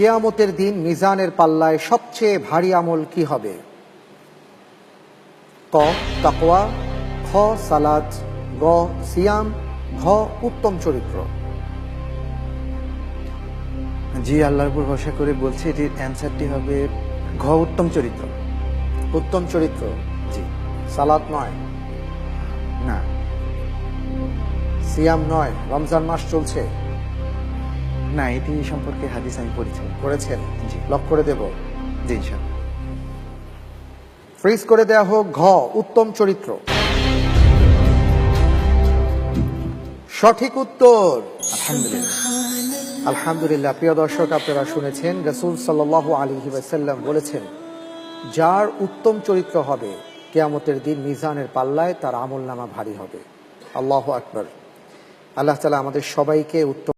কেয়ামতের দিন মিজানের পাল্লায় সবচেয়ে ভারী আমল কি হবে? ক তাকওয়া খ সালাদ গ সিয়াম ঘ উত্তম চরিত্র। জি আল্লাহর উপর ভরসা করে বলছি এটির অ্যান্সারটি হবে ঘ উত্তম চরিত্র। উত্তম চরিত্র? জি। সালাদ নয়? না। সিয়াম নয়? রমজান মাস চলছে? না এটি সম্পর্কে হাদিস আমি পড়েছি। করেছেন? জি। লক করে দেব? জি ইনশাআল্লাহ। ফ্রিজ করে দেয়া হোক ঘ উত্তম চরিত্র। সঠিক উত্তর। আলহামদুলিল্লাহ। আলহামদুলিল্লাহ প্রিয় দর্শক আপনারা শুনেছেন রসুল সাল্লাহ আলী ওয়াসাল্লাম বলেছেন যার উত্তম চরিত্র হবে কেয়ামতের দিন মিজানের পাল্লায় তার আমল নামা ভারী হবে। আল্লাহ আকবর। আল্লাহ তালা আমাদের সবাইকে উত্তম